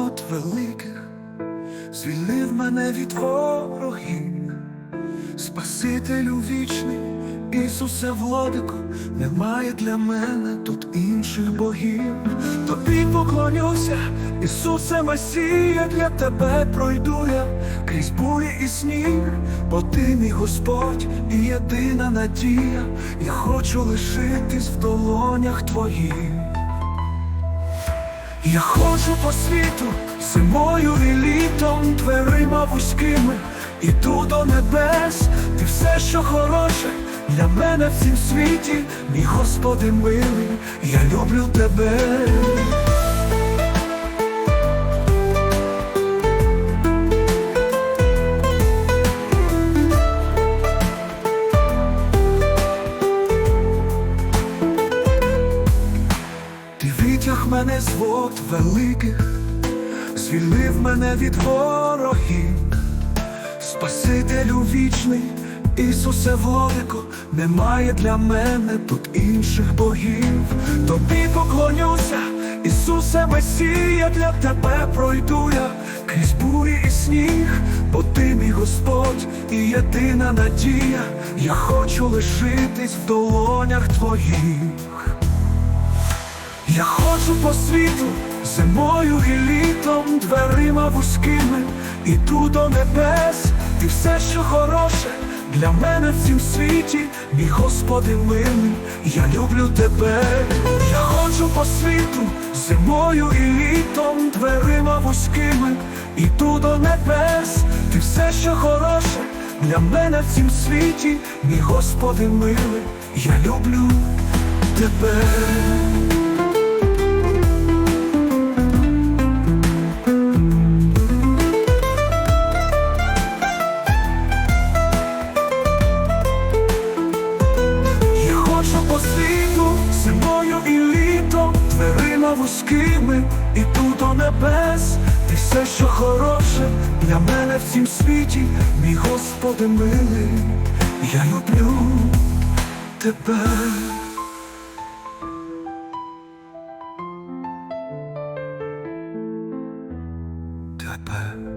мене великих, звільнив мене від ворогів, Спасителю вічний, Ісусе владико, немає для мене тут інших богів. Тобі поклонюся, Ісусе Месія, для тебе пройду я крізь бурі і сніг, бо ти мій Господь і єдина надія, я хочу лишитись в долонях твоїх. Я ходжу по світу зимою і літом, дверима вузькими, іду до небес, ти все, що хороше для мене в цім світі, мій Господи милий, я люблю тебе. Мене з вод великих, звільнив мене від ворогів, Спасителю вічний, Ісусе Владико, немає для мене тут інших богів. Тобі поклонюся, Ісусе Месія, для тебе пройду я крізь бурі і сніг, бо ти мій Господь і єдина надія, я хочу лишитись в долонях твоїх. Я ходжу по світу зимою і літом, дверима вузькими, іду до небес, ти все, що хороше для мене в цім світі, мій Господи милий, я люблю тебе. Я ходжу по світу зимою і літом, дверима вузькими, іду до небес, ти все, що хороше для мене в цім світі, мій Господи милий, я люблю тебе. Дверима вузькими, тут до небес, ти все, що хороше для мене в цім світі, мій Господи милий, я люблю тебе. Тебе.